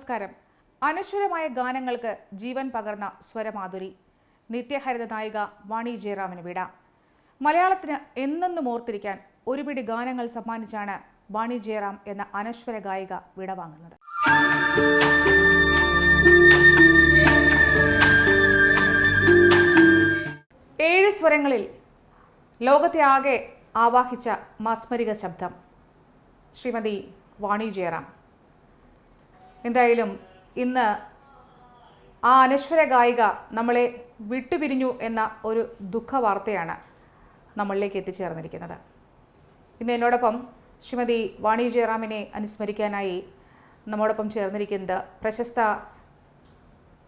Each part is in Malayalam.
നമസ്കാരം. അനശ്വരമായ ഗാനങ്ങൾക്ക് ജീവൻ പകർന്ന സ്വരമാധുരി. നിത്യഹരിത നായിക വാണി ജയറാമിന് വിട. മലയാളത്തിന് എന്നെന്നും ഓർത്തിരിക്കാൻ ഒരുപിടി ഗാനങ്ങൾ സമ്മാനിച്ചാണ് വാണി ജയറാം എന്ന അനശ്വര ഗായിക വിടവാങ്ങുന്നത് ഏഴ് സ്വരങ്ങളിൽ ലോകത്തെ ആകെ ആവാഹിച്ച മാസ്മരിക ശബ്ദം ശ്രീമതി വാണി ജയറാം. എന്തായാലും ഇന്ന് ആ അനശ്വര ഗായിക നമ്മളെ വിട്ടുപിരിഞ്ഞു എന്ന ഒരു ദുഃഖ വാർത്തയാണ് നമ്മളിലേക്ക് എത്തിച്ചേർന്നിരിക്കുന്നത്. ഇന്ന് എന്നോടൊപ്പം ശ്രീമതി വാണി ജയറാമിനെ അനുസ്മരിക്കാനായി നമ്മോടൊപ്പം ചേർന്നിരിക്കുന്നത് പ്രശസ്ത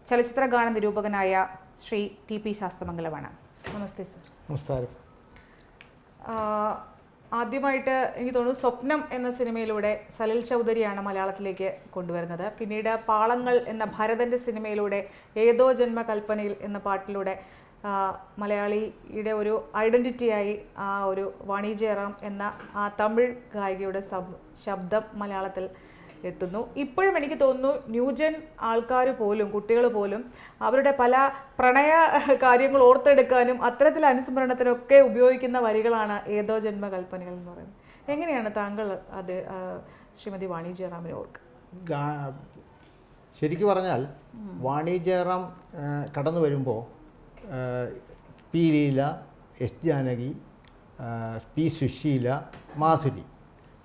ചലച്ചിത്ര ഗാന നിരൂപകനായ ശ്രീ ടി പി ശാസ്ത്രമംഗലമാണ് നമസ്തേ സർ. നമസ്കാരം. ആദ്യമായിട്ട് എനിക്ക് തോന്നുന്നു സ്വപ്നം എന്ന സിനിമയിലൂടെ സലിൽ ചൗധരിയാണ് മലയാളത്തിലേക്ക് കൊണ്ടുവരുന്നത്. പിന്നീട് പാളങ്ങൾ എന്ന ഭരതന്റെ സിനിമയിലൂടെ ഏതോ ജന്മകൽപ്പനയിൽ എന്ന പാട്ടിലൂടെ മലയാളിയുടെ ഒരു ഐഡന്റിറ്റിയായി ആ ഒരു വാണിജ്യറാം എന്ന ആ തമിഴ് ഗായികയുടെ ശബ്ദം മലയാളത്തിൽ എത്തുന്നു. ഇപ്പോഴും എനിക്ക് തോന്നുന്നു ന്യൂജൻ ആൾക്കാർ പോലും കുട്ടികൾ പോലും അവരുടെ പല പ്രണയ കാര്യങ്ങൾ ഓർത്തെടുക്കാനും അത്തരത്തിൽ അനുസ്മരണത്തിനൊക്കെ ഉപയോഗിക്കുന്ന വരികളാണ് ഏതോ ജന്മകൽപ്പനകൾ എന്ന് പറയുന്നത്. എങ്ങനെയാണ് താങ്കൾ അത് ശ്രീമതി വാണി ജയറാമിനെ ഓർക്ക് ശരിക്കു പറഞ്ഞാൽ വാണി ജയറാം കടന്നു വരുമ്പോൾ P Leela S Janaki P Susheela Madhuri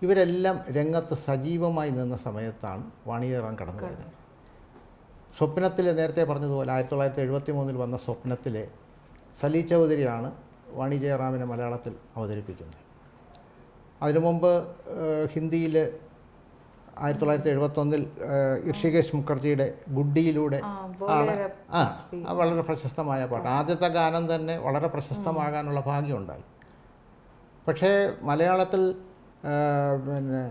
ഇവരെല്ലാം രംഗത്ത് സജീവമായി നിന്ന സമയത്താണ് വാണി ജയറാം കടന്നു വരുന്നത്. സ്വപ്നത്തിൽ നേരത്തെ പറഞ്ഞതുപോലെ ആയിരത്തി തൊള്ളായിരത്തി എഴുപത്തി മൂന്നിൽ വന്ന സ്വപ്നത്തിലെ സലി ചൗധരിയാണ് വാണി ജയറാമിനെ മലയാളത്തിൽ അവതരിപ്പിക്കുന്നത്. അതിനു മുമ്പ് ഹിന്ദിയിൽ ആയിരത്തി തൊള്ളായിരത്തി എഴുപത്തൊന്നിൽ ഋഷികേശ് മുഖർജിയുടെ ഗുഡിയിലൂടെ ആണ്. ആ വളരെ പ്രശസ്തമായ പാട്ട്. ആദ്യത്തെ ഗാനം തന്നെ വളരെ പ്രശസ്തമാകാനുള്ള ഭാഗ്യമുണ്ടായി പക്ഷേ മലയാളത്തിൽ പിന്നെ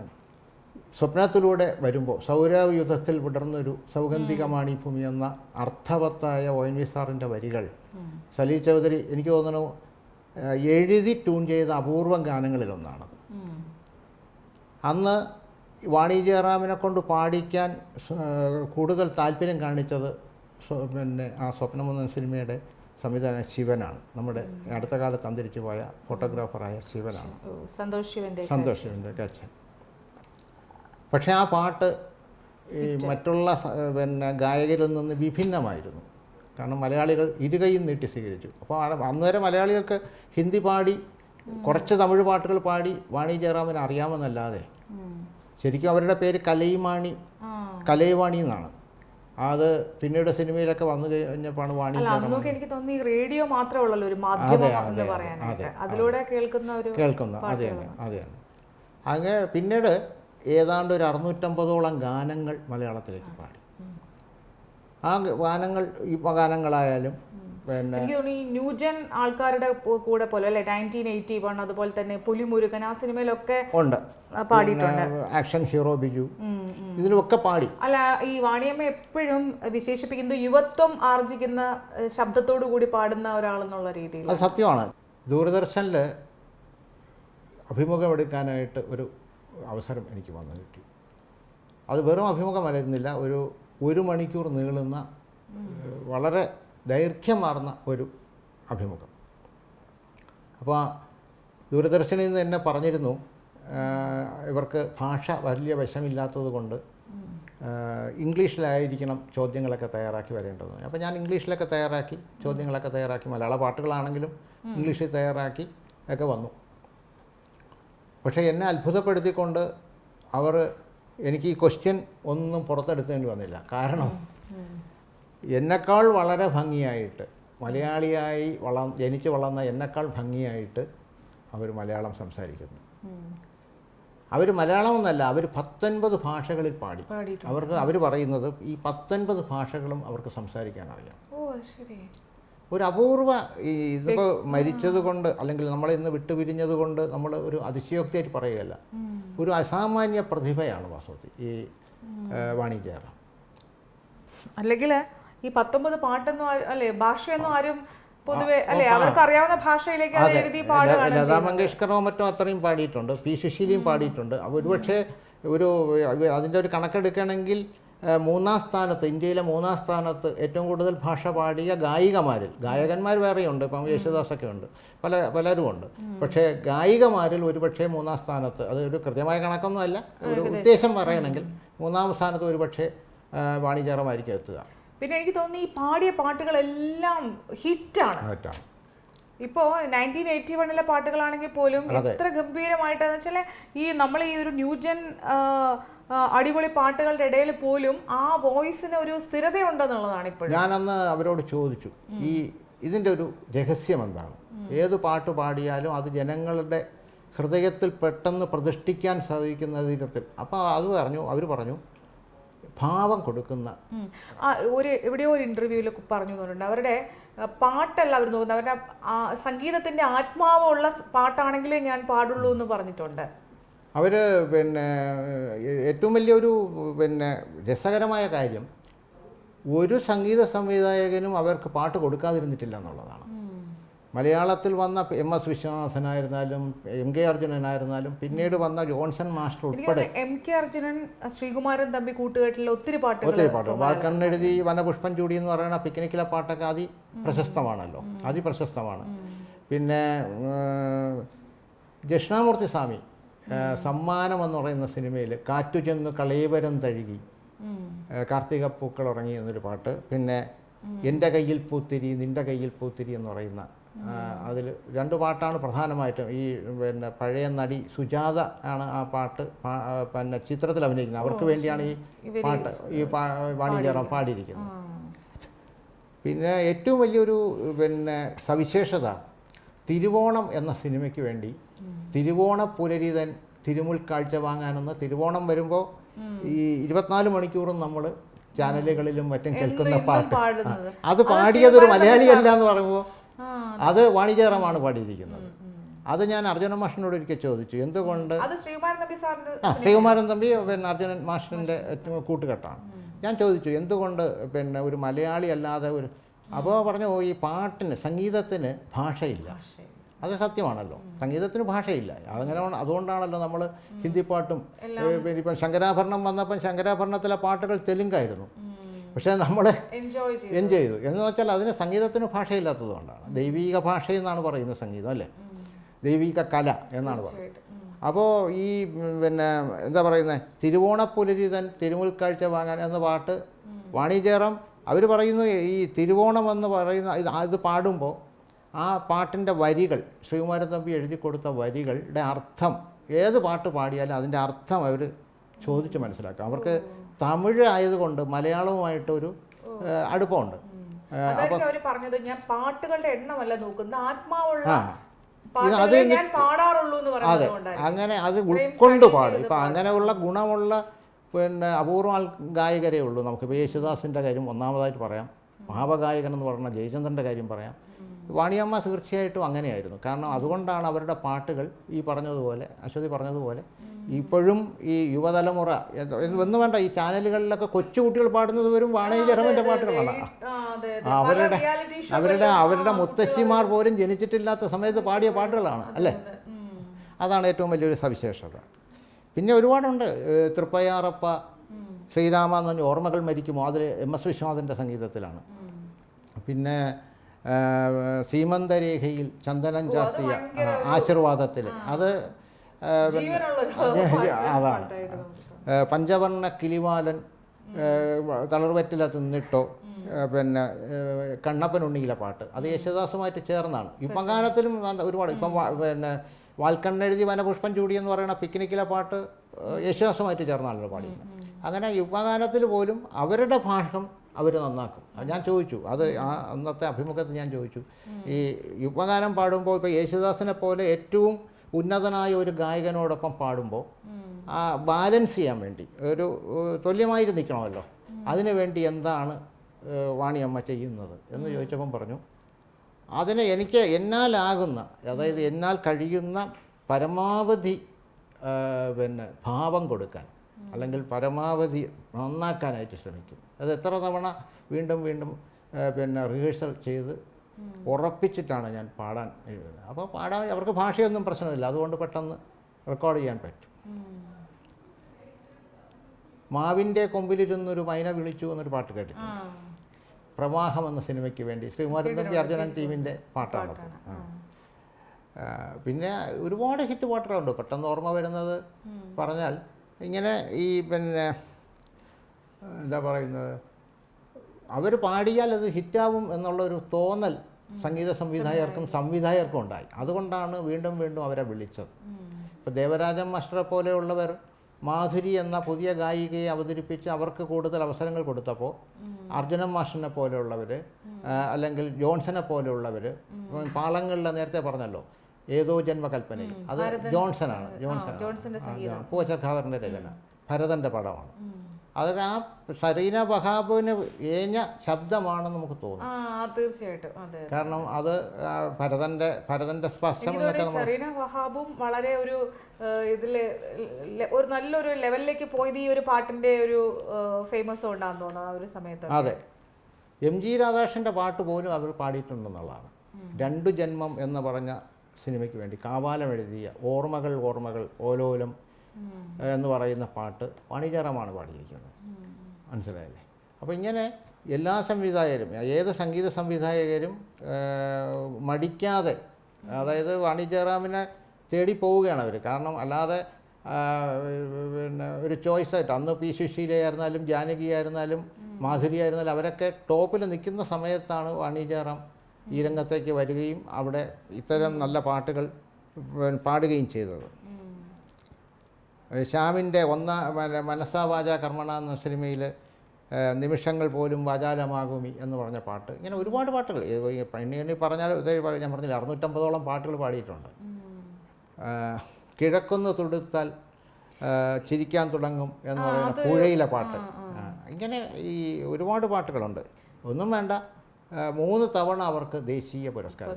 സ്വപ്നത്തിലൂടെ വരുമ്പോൾ സൗരവ് യുദ്ധത്തിൽ വിടർന്നൊരു സൗഗന്ധികമാണ് ഈ ഭൂമി എന്ന അർത്ഥവത്തായ ഒ എൻ വി സാറിന്റെ വരികൾ. സലീൽ ചൗധരി എനിക്ക് തോന്നുന്നു എഴുതി ട്യൂൺ ചെയ്ത അപൂർവം ഗാനങ്ങളിലൊന്നാണത്. അന്ന് വാണി ജയറാമിനെ കൊണ്ട് പാടിക്കാൻ കൂടുതൽ താല്പര്യം കാണിച്ചത് പിന്നെ ആ സ്വപ്നമെന്ന സിനിമയുടെ സംവിധാനം ശിവനാണ്. നമ്മുടെ അടുത്ത കാലത്ത് അന്തരിച്ചു പോയ ഫോട്ടോഗ്രാഫറായ ശിവനാണ്. സന്തോഷ് ശിവന്റെ സന്തോഷ് ശിവന്റെ അച്ഛൻ. പക്ഷേ ആ പാട്ട് ഈ മറ്റുള്ള പിന്നെ ഗായകരിൽ നിന്ന് വിഭിന്നമായിരുന്നു. കാരണം മലയാളികൾ ഇരുകൈയും നീട്ടി സ്വീകരിച്ചു. അപ്പോൾ അന്നുവരെ അന്ന് വരെ മലയാളികൾക്ക് ഹിന്ദി പാടി കുറച്ച് തമിഴ് പാട്ടുകൾ പാടി വാണി ജയറാമിനെ അറിയാമെന്നല്ലാതെ ശരിക്കും അവരുടെ പേര് കലൈമാണി കലൈവാണി എന്നാണ്. അത് പിന്നീട് സിനിമയിലൊക്കെ വന്നു കഴിഞ്ഞപ്പോഴാണ് വാണി അന്നൊക്കെ എനിക്ക് തോന്നി റേഡിയോ മാത്രമേ ഉള്ളല്ലോ ഒരു മാധ്യമം അതെ, എന്ന് അതെ, പറയാനായിട്ട്. അതെ, അതിലൂടെ കേൾക്കുന്ന ഒരു കേൾക്കുന്ന അതെയാണ് അതെയാണ് അങ്ങനെ പിന്നീട് ഏതാണ്ട് ഒരു അറുന്നൂറ്റമ്പതോളം ഗാനങ്ങൾ മലയാളത്തിലേക്ക് പാടി. ആ ഗാനങ്ങൾ ഈ ഗാനങ്ങളായാലും എനിക്ക് തോന്നുന്നു ഈ ന്യൂജൻ ആൾക്കാരുടെ കൂടെ പോലെ അല്ലെ? നയന്റീൻ എയ്റ്റി വൺ അതുപോലെ തന്നെ പുലി മുരുകൻ ആ സിനിമയിലൊക്കെ ഉണ്ട്. പാടിയിട്ടുണ്ട്. Action hero Biju. ഉം. പാടി. അല്ല ഈ വാണിയമ്മ എപ്പോഴും വിശേഷിപ്പിക്കുന്നത് യുവത്വം ആർജിക്കുന്ന ശബ്ദത്തോടു കൂടി പാടുന്ന ഒരാളെന്നുള്ള രീതിയിൽ അത് സത്യമാണ്. ദൂരദർശനിൽ അഭിമുഖമെടുക്കാനായിട്ട് ഒരു അവസരം എനിക്ക് വന്നു കിട്ടി. അത് വെറും അഭിമുഖമല്ലായിരുന്നില്ല ഒരു ഒരു മണിക്കൂർ നീളുന്ന വളരെ ദൈർഘ്യമാർന്ന ഒരു അഭിമുഖം. അപ്പോൾ ദൂരദർശനിൽ നിന്ന് തന്നെ പറഞ്ഞിരുന്നു ഇവർക്ക് ഭാഷ വലിയ വശമില്ലാത്തത് കൊണ്ട് ഇംഗ്ലീഷിലായിരിക്കണം ചോദ്യങ്ങളൊക്കെ തയ്യാറാക്കി വരേണ്ടത്. അപ്പോൾ ഞാൻ ഇംഗ്ലീഷിലൊക്കെ തയ്യാറാക്കി ചോദ്യങ്ങളൊക്കെ തയ്യാറാക്കി മലയാള പാട്ടുകളാണെങ്കിലും ഇംഗ്ലീഷിൽ തയ്യാറാക്കി ഒക്കെ വന്നു. പക്ഷേ എന്നെ അത്ഭുതപ്പെടുത്തിക്കൊണ്ട് അവർ എനിക്ക് ഈ ക്വസ്റ്റ്യൻ ഒന്നും പുറത്തെടുത്തേണ്ടി വന്നില്ല. കാരണം എന്നെക്കാൾ വളരെ ഭംഗിയായിട്ട് മലയാളിയായി വള ജനിച്ച് വളർന്ന എന്നെക്കാൾ ഭംഗിയായിട്ട് അവർ മലയാളം സംസാരിക്കുന്നു. അവർ മലയാളം എന്നല്ല അവർ പത്തൊൻപത് ഭാഷകളിൽ പാടി. അവർക്ക് അവർ പറയുന്നത് ഈ പത്തൊൻപത് ഭാഷകളും അവർക്ക് സംസാരിക്കാൻ അറിയാം ഒരു അപൂർവ ഈ ഇതിപ്പോൾ മരിച്ചത് കൊണ്ട് അല്ലെങ്കിൽ നമ്മളെ ഇന്ന് വിട്ടുപിരിഞ്ഞത് കൊണ്ട് നമ്മൾ ഒരു അതിശയോക്തിയായിട്ട് പറയുകയല്ല. ഒരു അസാമാന്യ പ്രതിഭയാണ് വാസ്തവത്തിൽ ഈ വാണിജ്യ അല്ലെങ്കിൽ ഈ പത്തൊമ്പത് പാട്ടൊന്നും അല്ലെ ഭാഷയൊന്നും ആരും പൊതുവെ അല്ലെ അവർക്ക് അറിയാവുന്ന ഭാഷയിലേക്ക് അത്. എഴുതി പാടുകയാണ് ലതാ മങ്കേഷ്കറോ മറ്റോ അത്രയും പാടിയിട്ടുണ്ട്. പി സുശീലയും പാടിയിട്ടുണ്ട്. ഒരുപക്ഷെ ഒരു അതിന്റെ ഒരു കണക്കെടുക്കുകയാണെങ്കിൽ ഏഹ്, മൂന്നാം സ്ഥാനത്ത് ഇന്ത്യയിലെ മൂന്നാം സ്ഥാനത്ത് ഏറ്റവും കൂടുതൽ ഭാഷ പാടിയ ഗായികമാരിൽ ഗായകന്മാർ വേറെയുണ്ട് ഇപ്പം യേശുദാസൊക്കെ ഉണ്ട് പല പലരും ഉണ്ട് പക്ഷേ ഗായികമാരിൽ ഒരുപക്ഷെ മൂന്നാം സ്ഥാനത്ത് അത് ഒരു കൃത്യമായ കണക്കൊന്നും അല്ല ഒരു ഉദ്ദേശം പറയണമെങ്കിൽ മൂന്നാം സ്ഥാനത്ത് ഒരുപക്ഷെ വാണിജ്യറമായിരിക്കും എത്തുക. പിന്നെ എനിക്ക് തോന്നുന്നു ഈ പാടിയ പാട്ടുകളെല്ലാം ഹിറ്റാണ്. ഇപ്പോ നയന്റീൻ എയ്റ്റി വണ്ണിലെ പാട്ടുകളാണെങ്കിൽ പോലും എത്ര ഗംഭീരമായിട്ടെന്ന് വെച്ചാൽ ഈ നമ്മൾ ഈ ഒരു ന്യൂജൻ അടിപൊളി പാട്ടുകളുടെ ഇടയിൽ പോലും ആ വോയിസിന് ഒരു സ്ഥിരതയുണ്ടെന്നുള്ളതാണ് ഉണ്ടെന്നുള്ളതാണ് ഞാൻ അന്ന് അവരോട് ചോദിച്ചു ഈ ഇതിന്റെ ഒരു രഹസ്യം എന്താണ്? ഏത് പാട്ട് പാടിയാലും അത് ജനങ്ങളുടെ ഹൃദയത്തിൽ പെട്ടെന്ന് പ്രതിഷ്ഠിക്കാൻ സാധിക്കുന്ന വിധത്തിൽ അപ്പോൾ അത് പറഞ്ഞു അവർ പറഞ്ഞു ഭാവം കൊടുക്കുന്ന ഒരു എവിടെയോ ഒരു ഇന്റർവ്യൂവിൽ പറഞ്ഞു തോന്നുന്നുണ്ട്. അവരുടെ പാട്ടല്ല അവർ നോക്കുന്നത്. അവരുടെ സംഗീതത്തിന്റെ ആത്മാവുള്ള പാട്ടാണെങ്കിലേ ഞാൻ പാടുള്ളൂ എന്ന് പറഞ്ഞിട്ടുണ്ട്. അവർ പിന്നെ ഏറ്റവും വലിയൊരു പിന്നെ രസകരമായ കാര്യം ഒരു സംഗീത സംവിധായകനും അവർക്ക് പാട്ട് കൊടുക്കാതിരുന്നിട്ടില്ല എന്നുള്ളതാണ്. മലയാളത്തിൽ വന്ന എം എസ് വിശ്വനാഥനായിരുന്നാലും എം കെ അർജുനനായിരുന്നാലും പിന്നീട് വന്ന ജോൺസൺ മാസ്റ്റർ ഉൾപ്പെടെ എം കെ അർജുനൻ ശ്രീകുമാരൻ തമ്പി കൂട്ടുകെട്ടിൽ ഒത്തിരി പാട്ടുകൾ ഒത്തിരി പാട്ട് വാൽക്കണ്ണെഴുതി വനപുഷ്പം ചൂടി എന്ന് പറയുന്ന പിക്നിക്കിലെ പാട്ടൊക്കെ അതി പ്രശസ്തമാണല്ലോ. അതിപ്രശസ്തമാണ്. പിന്നെ ദക്ഷിണാമൂർത്തി സ്വാമി സമ്മാനം എന്ന് പറയുന്ന സിനിമയിൽ കാറ്റു ചെന്ന് കളീവരം തഴുകി കാർത്തിക പൂക്കൾ ഉറങ്ങി എന്നൊരു പാട്ട്. പിന്നെ എന്റെ കയ്യിൽ പൂത്തിരി നിന്റെ കയ്യിൽ പൂത്തിരി എന്ന് പറയുന്ന അതിൽ രണ്ട് പാട്ടാണ് പ്രധാനമായിട്ടും. ഈ പിന്നെ പഴയ നടി സുജാത ആണ് ആ പാട്ട് പിന്നെ ചിത്രത്തിൽ അഭിനയിക്കുന്നത്. അവർക്ക് വേണ്ടിയാണ് ഈ പാട്ട് ഈ വാണിജ്യം പാടിയിരിക്കുന്നത്. പിന്നെ ഏറ്റവും വലിയൊരു പിന്നെ സവിശേഷത തിരുവോണം എന്ന സിനിമയ്ക്ക് വേണ്ടി തിരുവോണ പുലരിതൻ തിരുമുൽ കാഴ്ച വാങ്ങാനെന്ന് തിരുവോണം വരുമ്പോൾ ഈ ഇരുപത്തിനാല് മണിക്കൂറും നമ്മൾ ചാനലുകളിലും മറ്റും കേൾക്കുന്ന പാട്ട്. അത് പാടിയത് ഒരു മലയാളിയല്ല എന്ന് പറയുമ്പോൾ അത്. വാണിജ്യകരമാണ് പാടിയിരിക്കുന്നത്. അത് ഞാൻ അർജുന മാഷിനോട് ഒരിക്കൽ ചോദിച്ചു എന്തുകൊണ്ട്? ശ്രീകുമാരൻ തമ്പി പിന്നെ അർജുനൻ മാഷിന്റെ ഏറ്റവും കൂട്ടുകെട്ടാണ്. ഞാൻ ചോദിച്ചു എന്തുകൊണ്ട് പിന്നെ ഒരു മലയാളി അല്ലാതെ ഒരു അപ്പോൾ പറഞ്ഞു ഈ പാട്ടിന് സംഗീതത്തിന് ഭാഷയില്ല. അത് സത്യമാണല്ലോ. സംഗീതത്തിന് ഭാഷയില്ല. അതങ്ങനെ അതുകൊണ്ടാണല്ലോ നമ്മൾ ഹിന്ദി പാട്ടും പിന്നെ ഇപ്പം ശങ്കരാഭരണം വന്നപ്പം ശങ്കരാഭരണത്തിലെ പാട്ടുകൾ തെലുങ്കായിരുന്നു. പക്ഷേ നമ്മൾ എൻജോയ് ചെയ്തു. എന്ന് വെച്ചാൽ അതിന് സംഗീതത്തിന് ഭാഷയില്ലാത്തതുകൊണ്ടാണ്. കൊണ്ടാണ് ഭാഷ എന്നാണ് പറയുന്നത് സംഗീതം അല്ലേ? ദൈവിക കല എന്നാണ് പറയുന്നത്. അപ്പോൾ ഈ പിന്നെ എന്താ പറയുന്നത് തിരുവോണപ്പുലരിതൻ തിരുമുൽക്കാഴ്ച വാങ്ങാൻ എന്ന പാട്ട് വാണിജ്യറാം അവർ പറയുന്നു ഈ തിരുവോണം എന്ന് പറയുന്ന ഇത് അത് പാടുമ്പോൾ ആ പാട്ടിന്റെ വരികൾ ശ്രീകുമാരൻ തമ്പി എഴുതി കൊടുത്ത വരികളുടെ അർത്ഥം ഏത് പാട്ട് പാടിയാലും അതിന്റെ അർത്ഥം അവർ ചോദിച്ച് മനസ്സിലാക്കാം. അവർക്ക് തമിഴ് ആയതുകൊണ്ട് മലയാളവുമായിട്ടൊരു അടുപ്പമുണ്ട്. പറഞ്ഞത് ഞാൻ പാട്ടുകളുടെ എണ്ണമല്ല നോക്കുന്നത് ആത്മാവുള്ള അതെ അങ്ങനെ അത് ഉൾക്കൊണ്ട് പാടും. ഇപ്പം അങ്ങനെയുള്ള ഗുണമുള്ള പിന്നെ അപൂർവ ഗായകരേ ഉള്ളൂ നമുക്ക്. ഇപ്പോൾ യേശുദാസിന്റെ കാര്യം ഒന്നാമതായിട്ട് പറയാം. ഭാവഗായകൻ എന്ന് പറഞ്ഞ ജയചന്ദ്രന്റെ കാര്യം പറയാം. വാണിയമ്മ തീർച്ചയായിട്ടും അങ്ങനെയായിരുന്നു. കാരണം അതുകൊണ്ടാണ് അവരുടെ പാട്ടുകൾ ഈ പറഞ്ഞതുപോലെ അശ്വതി പറഞ്ഞതുപോലെ ഇപ്പോഴും ഈ യുവതലമുറ എന്ന് വേണ്ട ഈ ചാനലുകളിലൊക്കെ കൊച്ചുകുട്ടികൾ പാടുന്നത് വരും വാണിജ്യറമിന്റെ പാട്ടുകളാണ്. ആ, അതെ, അതെ. അവരുടെ അവരുടെ അവരുടെ മുത്തശ്ശിമാർ പോലും ജനിച്ചിട്ടില്ലാത്ത സമയത്ത് പാടിയ പാട്ടുകളാണ് അല്ലേ? അതാണ് ഏറ്റവും വലിയൊരു സവിശേഷത. പിന്നെ ഒരുപാടുണ്ട്. തൃപ്പയാറപ്പ ശ്രീരാമ എന്ന് പറഞ്ഞ ഓർമ്മകൾ മരിക്കുമോ അതിൽ എം എസ് വിശ്വനാഥന്റെ സംഗീതത്തിലാണ്. പിന്നെ സീമന്തരേഖയിൽ ചന്ദനം ചാർത്തിയ ആശീർവാദത്തിൽ. അത് അതാണ്. പഞ്ചവർണ കിളിവാലൻ തളർവറ്റില തിന്നിട്ടോ പിന്നെ കണ്ണപ്പൻ ഉണ്ണിയിലെ പാട്ട്. അത് യേശുദാസുമായിട്ട് ചേർന്നാണ്. ഇപ്പം ഗാനത്തിലും ഒരുപാട് ഇപ്പം പിന്നെ വാൽക്കണ്ണെഴുതി വനപുഷ്പം ചൂടി എന്ന് പറയുന്ന പിക്നിക്കിലെ പാട്ട് യേശുദാസുമായിട്ട് ചേർന്നാണല്ലോ പാടിയത് അങ്ങനെ യുവഗാനത്തിൽ പോലും അവരുടെ ഭാഷം അവർ നന്നാക്കും. ഞാൻ ചോദിച്ചു. അത് ആ അന്നത്തെ അഭിമുഖത്തിൽ ഞാൻ ചോദിച്ചു. ഈ യുവഗാനം പാടുമ്പോൾ ഇപ്പോൾ യേശുദാസിനെ പോലെ ഏറ്റവും ഉന്നതനായ ഒരു ഗായകനോടൊപ്പം പാടുമ്പോൾ ആ ബാലൻസ് ചെയ്യാൻ വേണ്ടി ഒരു തുല്യമായി തുല്യമായിട്ട് നിൽക്കണമല്ലോ. അതിനു വേണ്ടി എന്താണ് വാണിയമ്മ ചെയ്യുന്നത് എന്ന് ചോദിച്ചപ്പം പറഞ്ഞു അതിനെ എനിക്ക് എന്നാലാകുന്ന അതായത് എന്നാൽ കഴിയുന്ന പരമാവധി പിന്നെ ഭാവം കൊടുക്കാൻ അല്ലെങ്കിൽ പരമാവധി നന്നാക്കാനായിട്ട് ശ്രമിക്കും. അത് എത്ര തവണ വീണ്ടും വീണ്ടും പിന്നെ റിഹേഴ്സൽ ചെയ്ത് ഉറപ്പിച്ചിട്ടാണ് ഞാൻ പാടാൻ എഴുതുന്നത്. അപ്പോൾ പാടാൻ അവർക്ക് ഭാഷയൊന്നും പ്രശ്നമില്ല. അതുകൊണ്ട് പെട്ടെന്ന് റെക്കോർഡ് ചെയ്യാൻ പറ്റും. മാവിന്റെ കൊമ്പിലിരുന്നൊരു മൈന വിളിച്ചു എന്നൊരു പാട്ട് കേട്ടിട്ടുണ്ട്. പ്രവാഹം എന്ന സിനിമയ്ക്ക് വേണ്ടി ശ്രീകുമാരൻ തമ്പി അർജുനൻ ടീമിന്റെ പാട്ടാണത്. പിന്നെ ഒരുപാട് ഹിറ്റ് പാട്ടുകളുണ്ട്. പെട്ടെന്ന് ഓർമ്മ വരുന്നത് പറഞ്ഞാൽ ഇങ്ങനെ ഈ പിന്നെ എന്താ പറയുന്നത്? അവർ പാടിയാൽ അത് ഹിറ്റാവും എന്നുള്ളൊരു തോന്നൽ സംഗീത സംവിധായകർക്കും സംവിധായകർക്കും ഉണ്ടായി. അതുകൊണ്ടാണ് വീണ്ടും വീണ്ടും അവരെ വിളിച്ചത്. ഇപ്പോൾ ദേവരാജൻ മാസ്റ്ററെ പോലെയുള്ളവർ മാധുരി എന്ന പുതിയ ഗായികയെ അവതരിപ്പിച്ച് അവർക്ക് കൂടുതൽ അവസരങ്ങൾ കൊടുത്തപ്പോൾ അർജുനൻ മാഷിനെ പോലെയുള്ളവർ അല്ലെങ്കിൽ ജോൺസനെ പോലെയുള്ളവർ പാളങ്ങളിലെ നേരത്തെ പറഞ്ഞല്ലോ ഏതോ ജന്മകൽപ്പനയിൽ. അത് ജോൺസനാണ് ജോൺസൺ ജോൺസന്റെ പൂവച്ചർ ഖാദറിന്റെ രചന. ഭരതന്റെ പടമാണ്. അതൊക്കെ ആ സരീന ബഹാബുവിന് ഏഞ്ഞ ശബ്ദമാണെന്ന് നമുക്ക് തോന്നും. തീർച്ചയായിട്ടും. അതെ കാരണം അത് ഭരതന്റെ ഭരതന്റെ സ്പർശം എന്നൊക്കെ സെറീന വഹാബും വളരെ ഒരു ഇതിൽ ഒരു നല്ലൊരു ലെവലിലേക്ക് പോയത് ഈ ഒരു പാട്ടിന്റെ ഒരു ഫേമസ് ഉണ്ടാന്ന് തോന്നുന്നു ആ ഒരു സമയത്ത് അതെ. എം ജി രാധാകൃഷ്ണന്റെ പാട്ട് പോലും അവർ പാടിയിട്ടുണ്ടെന്നുള്ളതാണ്. രണ്ടു ജന്മം എന്ന് പറഞ്ഞ സിനിമയ്ക്ക് വേണ്ടി കാവാലം എഴുതിയ ഓർമ്മകൾ ഓർമ്മകൾ ഓലോലം എന്ന് പറയുന്ന പാട്ട് വാണിജ്യറാമാണ് പാടിയിരിക്കുന്നത്. മനസ്സിലായില്ലേ? അപ്പോൾ ഇങ്ങനെ എല്ലാ സംവിധായകരും ഏത് സംഗീത സംവിധായകരും മടിക്കാതെ അതായത് വാണിജ്യറാമിനെ തേടി പോവുകയാണ് അവർ കാരണം അല്ലാതെ പിന്നെ ഒരു ചോയ്സായിട്ട് അന്ന് പി ജാനകി ആയിരുന്നാലും മാധുരി ആയിരുന്നാലും അവരൊക്കെ ടോപ്പിൽ നിൽക്കുന്ന സമയത്താണ് വാണിജ്യറാം ഈ രംഗത്തേക്ക് വരികയും അവിടെ ഇത്തരം നല്ല പാട്ടുകൾ പാടുകയും ചെയ്തത്. ശ്യാമിന്റെ ഒന്ന മന- മനസ്സാ വാച കർമ്മണ എന്ന സിനിമയിൽ നിമിഷങ്ങൾ പോലും വാചാലമാകുമി എന്ന് പറഞ്ഞ പാട്ട്. ഇങ്ങനെ ഒരുപാട് പാട്ടുകൾ. എണ്ണി പറഞ്ഞാൽ ഞാൻ പറഞ്ഞില്ല അറുന്നൂറ്റമ്പതോളം പാട്ടുകൾ പാടിയിട്ടുണ്ട്. കിഴക്കുന്ന് തുടുത്താൽ ചിരിക്കാൻ തുടങ്ങും എന്ന് പറയുന്ന പുഴയിലെ പാട്ട്. ഇങ്ങനെ ഈ ഒരുപാട് പാട്ടുകളുണ്ട്. ഒന്നും വേണ്ട. മൂന്ന് തവണ അവർക്ക് ദേശീയ പുരസ്കാരം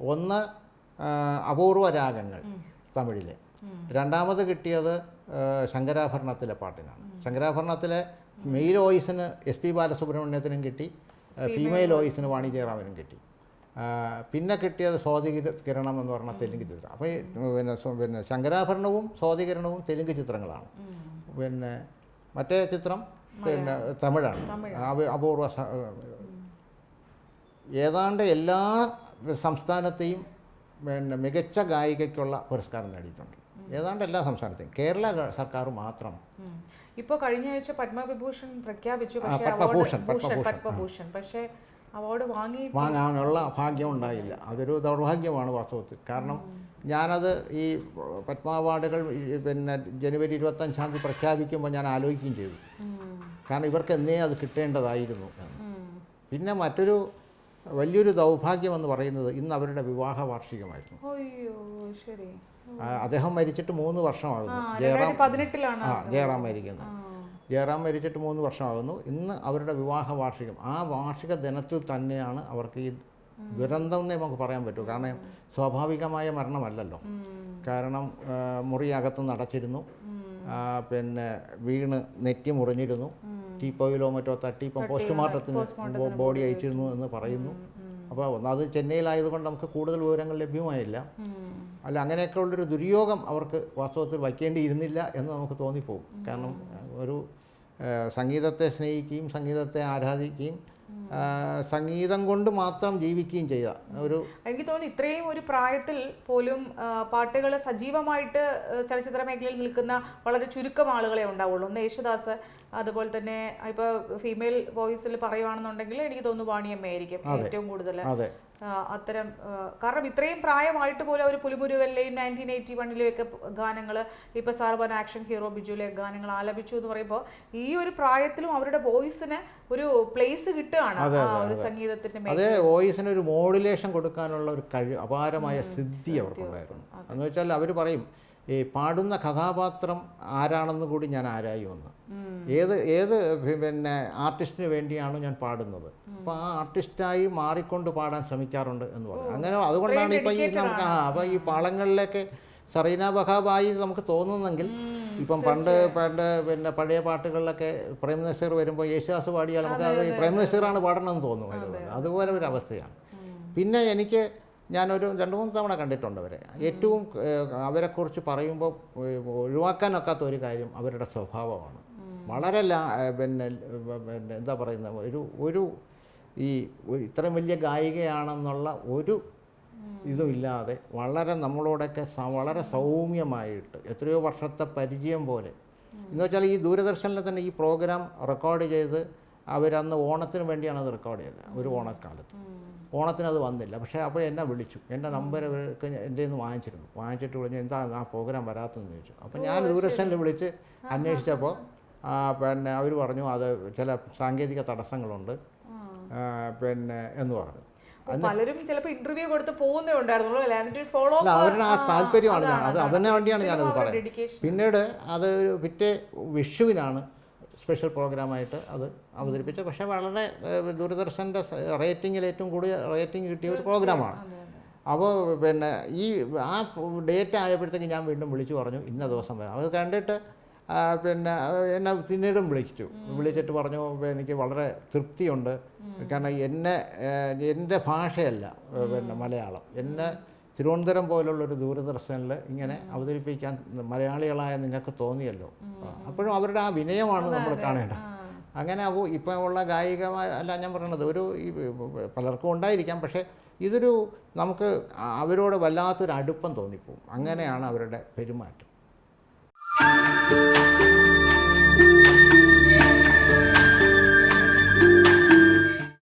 ഒന്ന് അപൂർവ രാഗങ്ങൾ തമിഴിലെ. രണ്ടാമത് കിട്ടിയത് ശങ്കരാഭരണത്തിലെ പാട്ടിനാണ്. ശങ്കരാഭരണത്തിലെ മെയിൽ ഓയിസിന് എസ് പി ബാലസുബ്രഹ്മണ്യത്തിനും കിട്ടി ഫീമെയിൽ ഓയിസിന് വാണി ജയറാമിനും കിട്ടി. പിന്നെ കിട്ടിയത് സ്വാതികി കിരണം എന്ന് പറഞ്ഞ തെലുങ്ക് ചിത്രം അപ്പോൾ പിന്നെ പിന്നെ ശങ്കരാഭരണവും സ്വാതികിരണവും തെലുങ്ക് ചിത്രങ്ങളാണ്. പിന്നെ മറ്റേ ചിത്രം പിന്നെ തമിഴാണ്. അപൂർവ ഏതാണ്ട് എല്ലാ സംസ്ഥാനത്തെയും പിന്നെ മികച്ച ഗായികയ്ക്കുള്ള പുരസ്കാരം നേടിയിട്ടുണ്ട്. ഏതാണ്ട് എല്ലാ സംസ്ഥാനത്തെയും. കേരള സർക്കാർ മാത്രം. ഇപ്പോൾ ഇപ്പൊ കഴിഞ്ഞ ആഴ്ച പത്മവിഭൂഷൺ പ്രഖ്യാപിച്ചു പത്മഭൂഷൺ, പത്മഭൂഷൺ, പക്ഷേ അവാർഡ് വാങ്ങി വാങ്ങാനുള്ള ഭാഗ്യം ഉണ്ടായില്ല. അതൊരു ദൗർഭാഗ്യമാണ് വാസ്തവത്തിൽ. കാരണം ഞാനത് ഈ പത്മ അവാർഡുകൾ പിന്നെ ജനുവരി ഇരുപത്തഞ്ചാം തീയതി പ്രഖ്യാപിക്കുമ്പോൾ ഞാൻ ആലോചിക്കുകയും ചെയ്തു. കാരണം ഇവർക്ക് എന്നേ അത് കിട്ടേണ്ടതായിരുന്നു. പിന്നെ മറ്റൊരു വലിയൊരു ദൗർഭാഗ്യം എന്ന് പറയുന്നത് ഇന്ന് അവരുടെ വിവാഹ വാർഷികമായിരുന്നു അദ്ദേഹം മരിച്ചിട്ട് മൂന്ന് വർഷമാകുന്നു. ജയറാം ആ ജയറാം മരിക്കുന്നത്. ജയറാം മരിച്ചിട്ട് മൂന്ന് വർഷമാകുന്നു. ഇന്ന് അവരുടെ വിവാഹ വാർഷികം ആ വാർഷിക ദിനത്തിൽ തന്നെയാണ് അവർക്ക് ഈ ദുരന്തം എന്നേ നമുക്ക് പറയാൻ പറ്റൂ. കാരണം സ്വാഭാവികമായ മരണമല്ലല്ലോ. കാരണം മുറി മുറിയകത്ത് നടച്ചിരുന്നു. പിന്നെ വീണ് നെറ്റി മുറിഞ്ഞിരുന്നു. ടീപ്പോയിലോ മറ്റോ തട്ടി ഇപ്പം പോസ്റ്റ്മോർട്ടത്തിന് ബോഡി അയച്ചിരുന്നു എന്ന് പറയുന്നു. അപ്പോൾ ഒന്നത് ചെന്നൈയിലായതുകൊണ്ട് നമുക്ക് കൂടുതൽ വിവരങ്ങൾ ലഭ്യമായില്ല. അല്ല അങ്ങനെയൊക്കെ ഉള്ളൊരു ദുര്യോഗം അവർക്ക് വാസ്തവത്തിൽ വയ്ക്കേണ്ടിയിരുന്നില്ല എന്ന് നമുക്ക് തോന്നിപ്പോകും. കാരണം ഒരു സംഗീതത്തെ സ്നേഹിക്കുകയും സംഗീതത്തെ ആരാധിക്കുകയും സംഗീതം കൊണ്ട് മാത്രം ജീവിക്കുകയും ചെയ്ത ഒരു എനിക്ക് തോന്നുന്നു ഇത്രയും ഒരു പ്രായത്തിൽ പോലും പാട്ടുകൾ സജീവമായിട്ട് ചലച്ചിത്ര മേഖലയിൽ നിൽക്കുന്ന വളരെ ചുരുക്കം ആളുകളെ ഉണ്ടാവുള്ളൂ. ഒന്ന് യേശുദാസ് അതുപോലെ തന്നെ ഇപ്പൊ ഫീമെയിൽ വോയിസിൽ പറയുവാണെന്നുണ്ടെങ്കിൽ എനിക്ക് തോന്നുന്നു വാണിയമ്മയായിരിക്കും ഏറ്റവും കൂടുതൽ അത്തരം കാരണം ഇത്രയും പ്രായമായിട്ട് പോലും അവർ പുലിമുരുവല്ലെയും നയന്റീൻ എയ്റ്റി വണ്ണിലെയൊക്കെ ഗാനങ്ങൾ ഗാനങ്ങൾ സാർ സാർബൻ ആക്ഷൻ ഹീറോ ബിജുലെ ഗാനങ്ങൾ ആലപിച്ചു എന്ന് പറയുമ്പോൾ ഈ ഒരു പ്രായത്തിലും അവരുടെ വോയിസിന് ഒരു പ്ലേസ് കിട്ടുകയാണ് ഒരു സംഗീതത്തിന്റെ അതേ വോയിസിന് ഒരു മോഡുലേഷൻ കൊടുക്കാനുള്ള ഒരു കഴിവ് അപാരമായ സിദ്ധി അവർക്കുണ്ടായിരുന്നു. എന്ന് വെച്ചാൽ അവർ പറയും ഈ പാടുന്ന കഥാപാത്രം ആരാണെന്ന് കൂടി ഞാൻ ആരായി വന്ന്. ഏത് ഏത് പിന്നെ ആർട്ടിസ്റ്റിന് വേണ്ടിയാണ് ഞാൻ പാടുന്നത്. അപ്പോൾ ആ ആർട്ടിസ്റ്റായി മാറിക്കൊണ്ട് പാടാൻ ശ്രമിക്കാറുണ്ട് എന്ന് പറഞ്ഞു. അങ്ങനെ അതുകൊണ്ടാണ് ഇപ്പം ഈ നമുക്ക് ആ അപ്പോൾ ഈ പാളങ്ങളിലൊക്കെ സറീന ബഹാബായി നമുക്ക് തോന്നുന്നെങ്കിൽ ഇപ്പം പണ്ട് പണ്ട് പിന്നെ പഴയ പാട്ടുകളിലൊക്കെ പ്രേം നസീർ വരുമ്പോൾ യേശുദാസ് പാടിയാൽ നമുക്ക് അത് പ്രേം നസീറാണ് പാടണമെന്ന് തോന്നുമായിരുന്നു അതുപോലെ ഒരു അവസ്ഥയാണ്. പിന്നെ എനിക്ക് ഞാനൊരു രണ്ട് മൂന്ന് തവണ കണ്ടിട്ടുണ്ട് അവരെ. ഏറ്റവും അവരെക്കുറിച്ച് പറയുമ്പോൾ ഒഴിവാക്കാനൊക്കാത്ത ഒരു കാര്യം അവരുടെ സ്വഭാവമാണ്. വളരെ പിന്നെ പിന്നെ എന്താ പറയുന്ന ഒരു ഒരു ഈ ഇത്രയും വലിയ ഗായികയാണെന്നുള്ള ഒരു ഇതുമില്ലാതെ വളരെ നമ്മളോടൊക്കെ വളരെ സൗമ്യമായിട്ട് എത്രയോ വർഷത്തെ പരിചയം പോലെ. എന്ന് വെച്ചാൽ ഈ ദൂരദർശനിൽ തന്നെ ഈ പ്രോഗ്രാം റെക്കോർഡ് ചെയ്ത് അവരന്ന് ഓണത്തിന് വേണ്ടിയാണ് അത് റെക്കോർഡ് ചെയ്തത് ഒരു ഓണക്കാലത്ത്. ഓണത്തിന് അത് വന്നില്ല. പക്ഷേ അപ്പോൾ എന്നെ വിളിച്ചു. എന്റെ നമ്പർ ഇവർക്ക് എന്റെ നിന്ന് വാങ്ങിച്ചിരുന്നു. വാങ്ങിച്ചിട്ട് വിളിച്ചു എന്താണ് ആ പ്രോഗ്രാം വരാത്തതെന്ന് ചോദിച്ചു. അപ്പോൾ ഞാൻ ദൂരദർശനിൽ വിളിച്ച് അന്വേഷിച്ചപ്പോൾ പിന്നെ അവർ പറഞ്ഞു അത് ചില സാങ്കേതിക തടസ്സങ്ങളുണ്ട്. പിന്നെ എന്ന് പറഞ്ഞു. പലരും ചിലപ്പോൾ ഇന്റർവ്യൂ കൊടുത്ത് പോകുന്നേ ഉണ്ടായിരുന്നുള്ളൂ ഫോളോ അല്ല അവരുടെ ആ താല്പര്യമാണ് ഞാൻ. അത് അതിനെ വേണ്ടിയാണ് ഞാനത് പറയുന്നത്. പിന്നീട് അത് ഒരു പിറ്റേ വിഷുവിനാണ് സ്പെഷ്യൽ പ്രോഗ്രാമായിട്ട് അത് അവതരിപ്പിച്ചു. പക്ഷേ വളരെ ദൂരദർശന്റെ റേറ്റിങ്ങിൽ ഏറ്റവും കൂടുതൽ റേറ്റിംഗ് കിട്ടിയ ഒരു പ്രോഗ്രാമാണ്. അപ്പോൾ പിന്നെ ഈ ആ ഡേറ്റ് ആയപ്പോഴത്തേക്ക് ഞാൻ വീണ്ടും വിളിച്ചു പറഞ്ഞു ഇന്ന ദിവസം വരാം. അത് കണ്ടിട്ട് പിന്നെ എന്നെ പിന്നീടും വിളിച്ചു. വിളിച്ചിട്ട് പറഞ്ഞു എനിക്ക് വളരെ തൃപ്തിയുണ്ട്. കാരണം എന്നെ എന്റെ ഭാഷയല്ല പിന്നെ മലയാളം. എന്നെ തിരുവനന്തപുരം പോലുള്ളൊരു ദൂരദർശനിൽ ഇങ്ങനെ അവതരിപ്പിക്കാൻ മലയാളികളായ നിങ്ങൾക്ക് തോന്നിയല്ലോ. അപ്പോഴും അവരുടെ ആ വിനയമാണ് നമ്മൾ കാണേണ്ടത്. അങ്ങനെ അപ്പോൾ ഇപ്പം ഉള്ള ഗായികമായ അല്ല ഞാൻ പറയണത് ഒരു ഈ പലർക്കും ഉണ്ടായിരിക്കാം. പക്ഷേ ഇതൊരു നമുക്ക് അവരോട് വല്ലാത്തൊരു അടുപ്പം തോന്നിപ്പോവും. അങ്ങനെയാണ് അവരുടെ പെരുമാറ്റം.